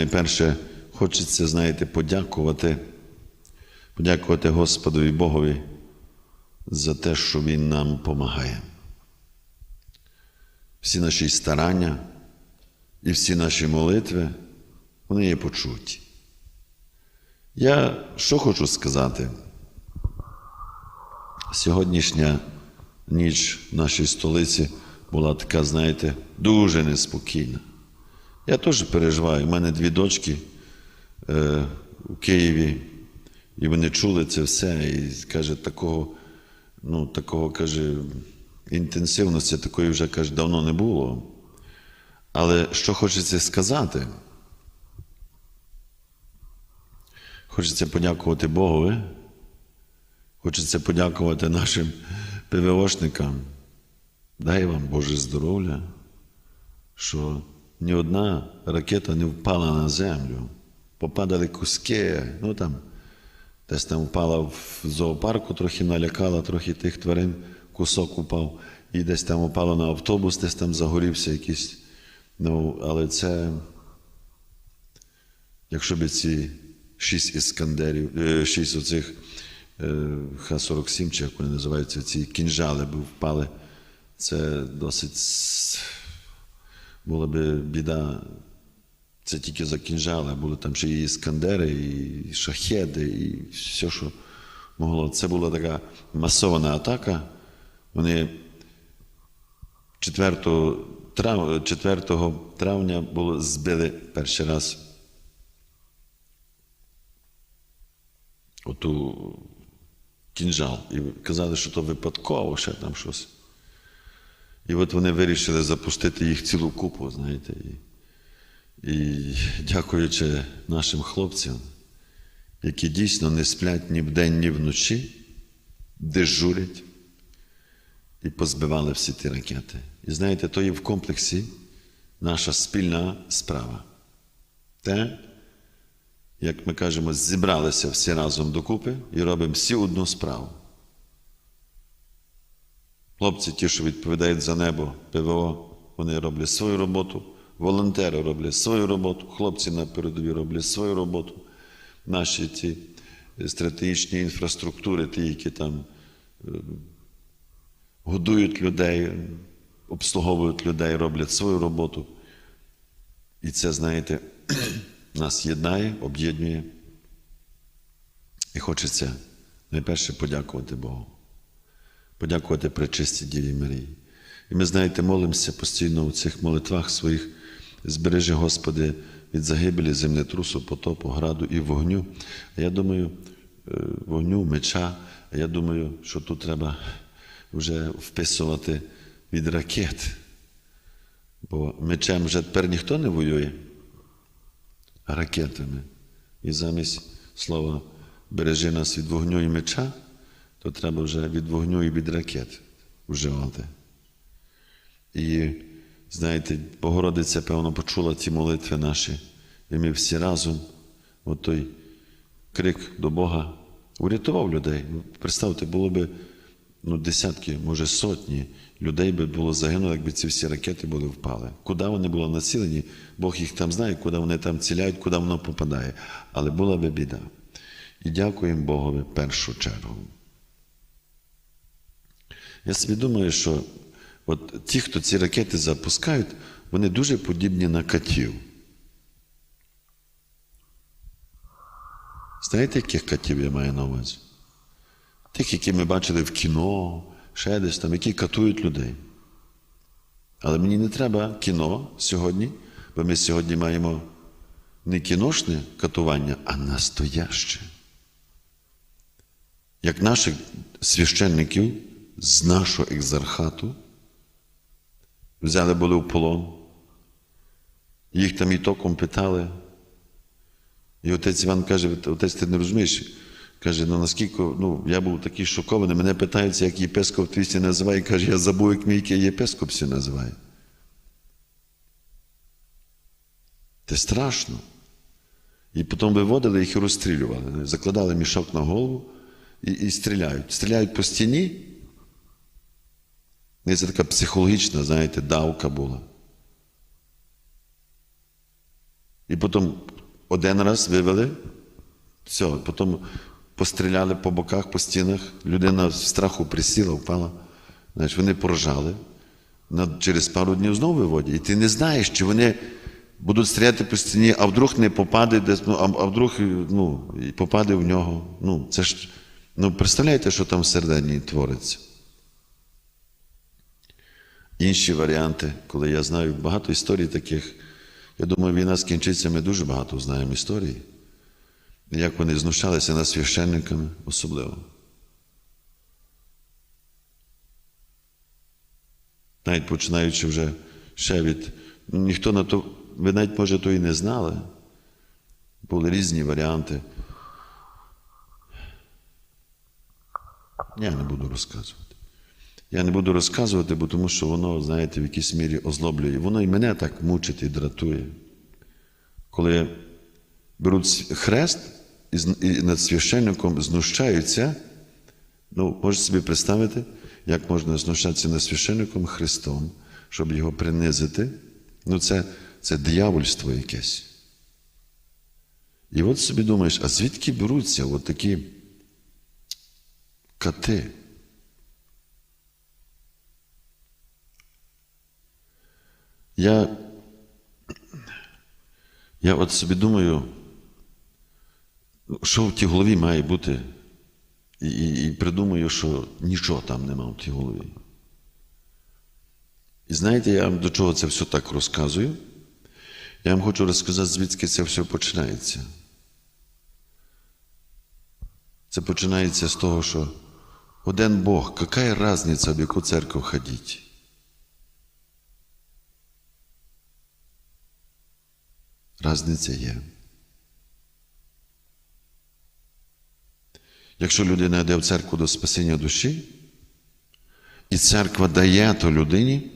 Найперше, хочеться, знаєте, подякувати, подякувати Господові Богові за те, що Він нам допомагає. Всі наші старання і всі наші молитви, вони є почуті. Я що хочу сказати? Сьогоднішня ніч в нашій столиці була така, знаєте, дуже неспокійна. Я теж переживаю. У мене дві дочки е, у Києві, і вони чули це все. І каже, такого, ну, такого каже, інтенсивності такої вже каже, давно не було. Але що хочеться сказати? Хочеться подякувати Богові, хочеться подякувати нашим ПВОшникам. Дай вам Боже здоров'я, що ні одна ракета не впала на землю. Попадали куски, ну там, десь там впала в зоопарку, трохи налякала, трохи тих тварин, кусок упав, і десь там упало на автобус, десь там загорівся якийсь. Ну, але це, якщо б ці шість іскандерів, е, шість оцих е, Х-47, чи як вони називаються, ці кінжали б впали, це досить була би біда. Це тільки за кінжали, були там ще і іскандери, і шахеди, і все, що могло. Це була така масована атака. Вони 4 трав... 4 травня було збили перший раз оту кінжал. І казали, що то випадково, ще там щось. І от вони вирішили запустити їх цілу купу, знаєте. І, і дякуючи нашим хлопцям, які дійсно не сплять ні вдень, ні вночі, дежурять і позбивали всі ті ракети. І знаєте, то є в комплексі наша спільна справа. Те, як ми кажемо, зібралися всі разом докупи і робимо всі одну справу. Хлопці, ті, що відповідають за небо, ПВО, вони роблять свою роботу, волонтери роблять свою роботу, хлопці на передовій роблять свою роботу. Наші ті стратегічні інфраструктури, ті, які там е, годують людей, обслуговують людей, роблять свою роботу. І це, знаєте, нас єднає, об'єднує. І хочеться найперше подякувати Богу подякувати пречистій Діві Марії. І ми, знаєте, молимося постійно у цих молитвах своїх, збережи, Господи, від загибелі землетрусу, потопу, граду і вогню. А я думаю, е, вогню, меча, а я думаю, що тут треба вже вписувати від ракет. Бо мечем вже тепер ніхто не воює, а ракетами. І замість слова бережи нас від вогню і меча, то треба вже від вогню і від ракет вживати. І, знаєте, Богородиця, певно, почула ті молитви наші, і ми всі разом, от той крик до Бога, урятував людей. Ну, Представте, було б ну, десятки, може сотні людей би було загинуло, якби ці всі ракети були впали. Куди вони були націлені, Бог їх там знає, куди вони там ціляють, куди воно попадає. Але була би біда. І дякуємо Богові першу чергу. Я собі думаю, що от ті, хто ці ракети запускають, вони дуже подібні на катів. Знаєте, яких катів я маю на увазі? Тих, які ми бачили в кіно, ще десь там, які катують людей. Але мені не треба кіно сьогодні, бо ми сьогодні маємо не кіношне катування, а настояще. Як наших священників з нашого екзархату взяли були в полон, їх там і током питали. І отець Іван каже, отець, ти не розумієш? Каже, ну наскільки ну, я був такий шокований, мене питаються, як єпископ твій називає, каже, я забув, як мій єпископ сі називає. Це страшно. І потім виводили їх і розстрілювали. Закладали мішок на голову і, і стріляють. Стріляють по стіні. І це така психологічна, знаєте, давка була. І потім один раз вивели, все, потім постріляли по боках, по стінах, людина в страху присіла, впала. Знаєш, вони поржали. Через пару днів знову виводять. І ти не знаєш, чи вони будуть стріляти по стіні, а вдруг не попаде десь, ну, а, а вдруг ну, і попаде в нього. Ну, це ж, ну, представляєте, що там всередині твориться. Інші варіанти, коли я знаю багато історій таких, я думаю, війна скінчиться, ми дуже багато знаємо історій. Як вони знущалися над священниками особливо. Навіть починаючи вже ще від. Ніхто на то, ви навіть, може, то і не знали. Були різні варіанти. Я не буду розказувати. Я не буду розказувати, бо тому що воно, знаєте, в якійсь мірі озлоблює. Воно і мене так мучить і дратує. Коли беруть хрест і над священником знущаються, ну, можете собі представити, як можна знущатися над священником Христом, щоб його принизити. Ну, це, це диявольство якесь. І от собі думаєш, а звідки беруться от такі кати? Я, я от собі думаю, що в тій голові має бути, і, і, придумаю, що нічого там нема в тій голові. І знаєте, я вам до чого це все так розказую? Я вам хочу розказати, звідки це все починається. Це починається з того, що один Бог, яка різниця, в яку церкву ходіть? Разниця є. Якщо людина йде в церкву до спасіння душі, і церква дає то людині,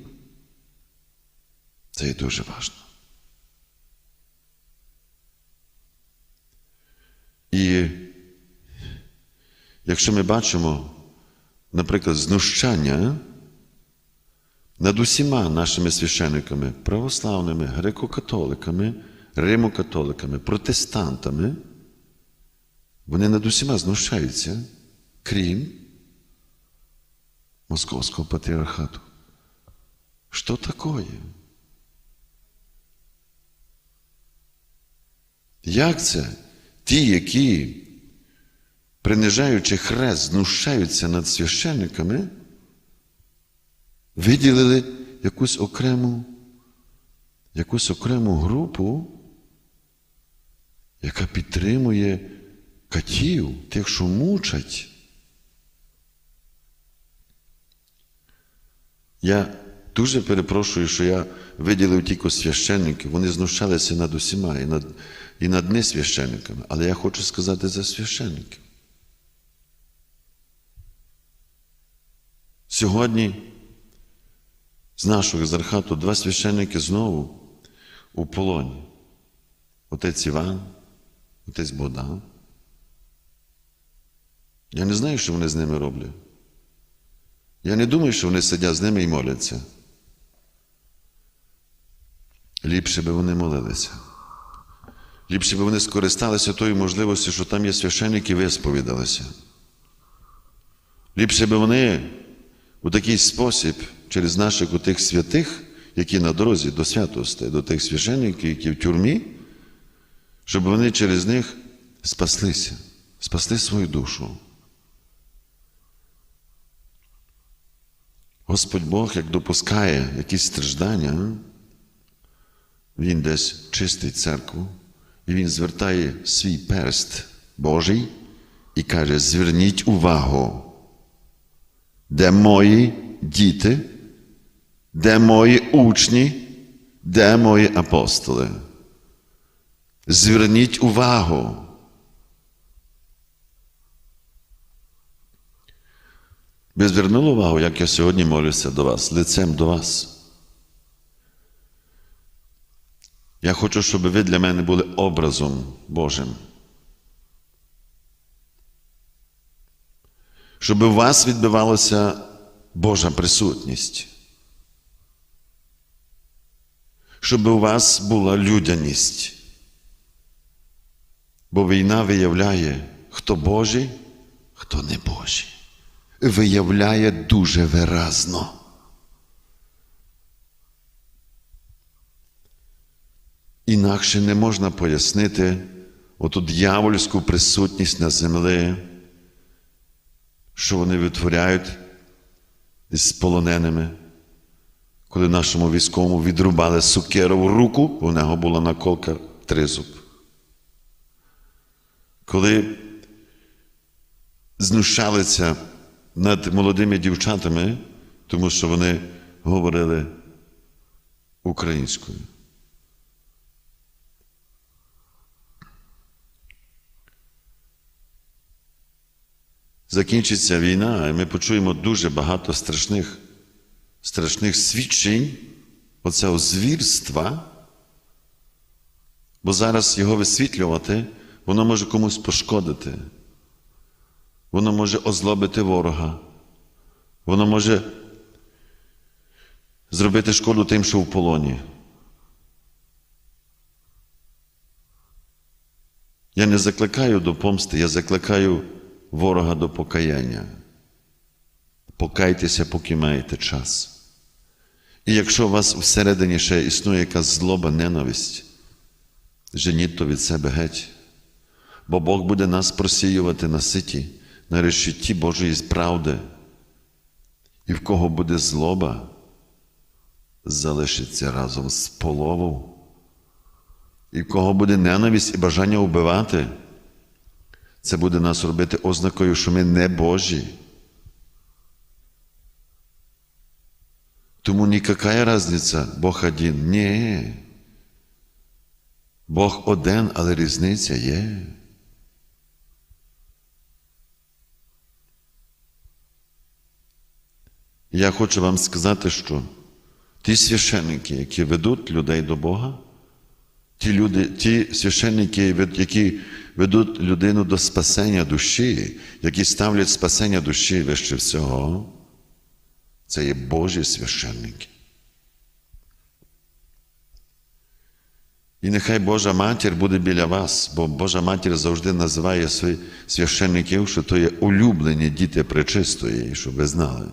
це є дуже важливо. І якщо ми бачимо, наприклад, знущання над усіма нашими священниками, православними, греко-католиками, римокатоликами, протестантами, вони над усіма знущаються, крім Московського патріархату. Що такое? Як це? Ті, які, принижаючи хрест, знущаються над священниками, виділили якусь окрему, якусь окрему групу, яка підтримує катів, тих, що мучать. Я дуже перепрошую, що я виділив тільки священників. Вони знущалися над усіма і над, і над несвященниками. Але я хочу сказати за священників. Сьогодні з нашого екзархату два священники знову у полоні. Отець Іван, отець Богдан. Я не знаю, що вони з ними роблять. Я не думаю, що вони сидять з ними і моляться. Ліпше би вони молилися. Ліпше би вони скористалися тою можливістю, що там є священники, висповідалися. Ліпше би вони у такий спосіб, через наших отих святих, які на дорозі до святости, до тих священників, які в тюрмі, щоб вони через них спаслися, спасли свою душу. Господь Бог, як допускає якісь страждання, Він десь чистить церкву, і Він звертає свій перст Божий і каже: зверніть увагу, де мої діти, де мої учні, де мої апостоли. Зверніть увагу. Ви звернули увагу, як я сьогодні молюся до вас, лицем до вас. Я хочу, щоб ви для мене були образом Божим. Щоб у вас відбивалася Божа присутність. Щоб у вас була людяність. Бо війна виявляє, хто Божий, хто не Божий. Виявляє дуже виразно. Інакше не можна пояснити оту дьявольську присутність на землі, що вони витворяють із полоненими, коли нашому військовому відрубали сукерову руку, у нього була наколка тризуб. Коли знущалися над молодими дівчатами, тому що вони говорили українською. Закінчиться війна, і ми почуємо дуже багато страшних, страшних свідчень оцього звірства, бо зараз його висвітлювати, воно може комусь пошкодити, воно може озлобити ворога, воно може зробити шкоду тим, що в полоні. Я не закликаю до помсти, я закликаю ворога до покаяння. Покайтеся, поки маєте час. І якщо у вас всередині ще існує якась злоба, ненависть, женіть то від себе геть. Бо Бог буде нас просіювати на ситі, на решеті Божої правди. І в кого буде злоба, залишиться разом з половою. І в кого буде ненависть і бажання вбивати, це буде нас робити ознакою, що ми не Божі. Тому ніяка різниця, Бог один. Ні. Бог один, але різниця є. Я хочу вам сказати, що ті священники, які ведуть людей до Бога, ті люди, ті священники, які ведуть людину до спасення душі, які ставлять спасення душі вище всього, це є Божі священники. І нехай Божа матір буде біля вас, бо Божа матір завжди називає своїх священників, що то є улюблені діти пречистої, щоб ви знали.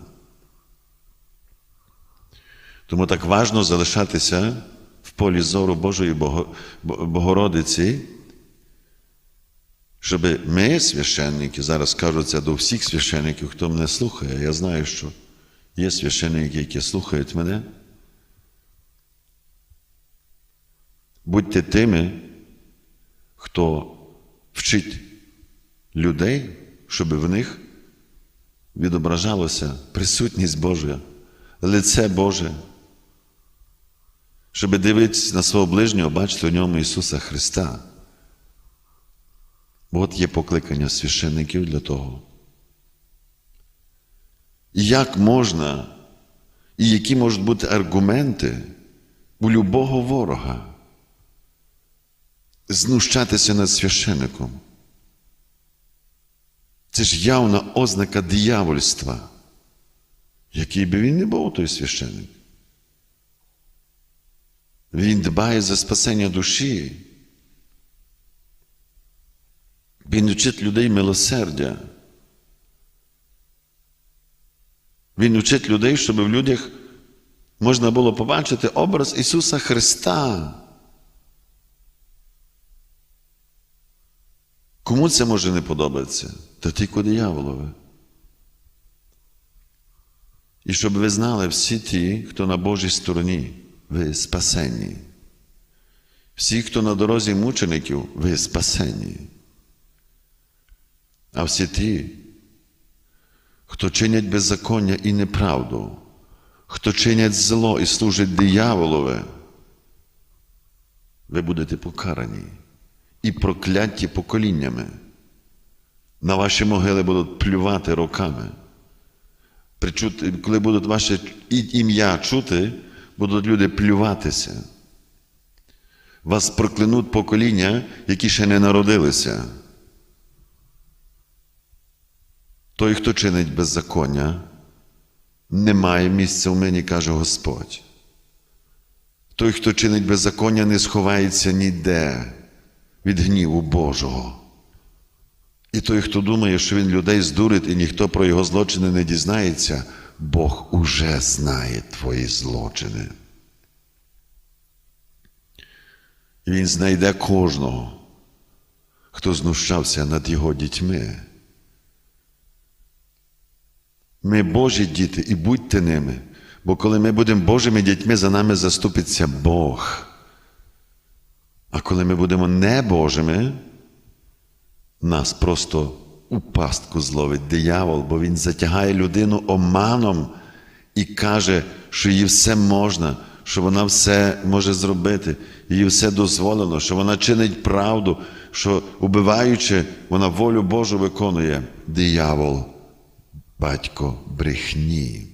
Тому так важно залишатися в полі зору Божої Богородиці, щоб ми, священники, зараз кажу це до всіх священників, хто мене слухає. Я знаю, що є священники, які слухають мене. Будьте тими, хто вчить людей, щоб в них відображалося присутність Божа, лице Боже, щоб дивитися на свого ближнього, бачити в ньому Ісуса Христа. От є покликання священників для того. Як можна, і які можуть бути аргументи у любого ворога знущатися над священником? Це ж явна ознака диявольства, який би він не був той священник. Він дбає за спасення душі. Він вчить людей милосердя. Він вчить людей, щоб в людях можна було побачити образ Ісуса Христа. Кому це може не подобатися? Та тільки дияволове. І щоб ви знали всі ті, хто на Божій стороні, ви спасені. Всі, хто на дорозі мучеників, ви спасені. А всі ті, хто чинять беззаконня і неправду, хто чинять зло і служить дияволове, ви будете покарані і прокляті поколіннями. На ваші могили будуть плювати роками. Коли будуть ваше ім'я чути, будуть люди плюватися. Вас проклянуть покоління, які ще не народилися. Той, хто чинить беззаконня, не має місця в мені, каже Господь. Той, хто чинить беззаконня, не сховається ніде. від гніву Божого. І той, хто думає, що він людей здурить і ніхто про його злочини не дізнається, Бог уже знає твої злочини. Він знайде кожного, хто знущався над його дітьми. Ми Божі діти і будьте ними, бо коли ми будемо Божими дітьми, за нами заступиться Бог. А коли ми будемо не Божими, нас просто у пастку зловить диявол, бо він затягає людину оманом і каже, що їй все можна, що вона все може зробити, їй все дозволено, що вона чинить правду, що убиваючи, вона волю Божу виконує. Диявол, батько брехні.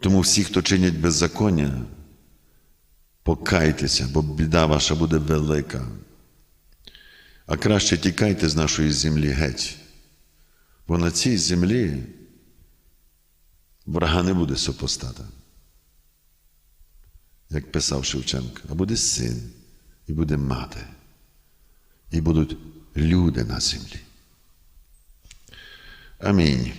Тому всі, хто чинять беззаконня, покайтеся, бо біда ваша буде велика. А краще тікайте з нашої землі геть, бо на цій землі врага не буде супостата. Як писав Шевченко, а буде син, і буде мати, і будуть люди на землі. Амінь.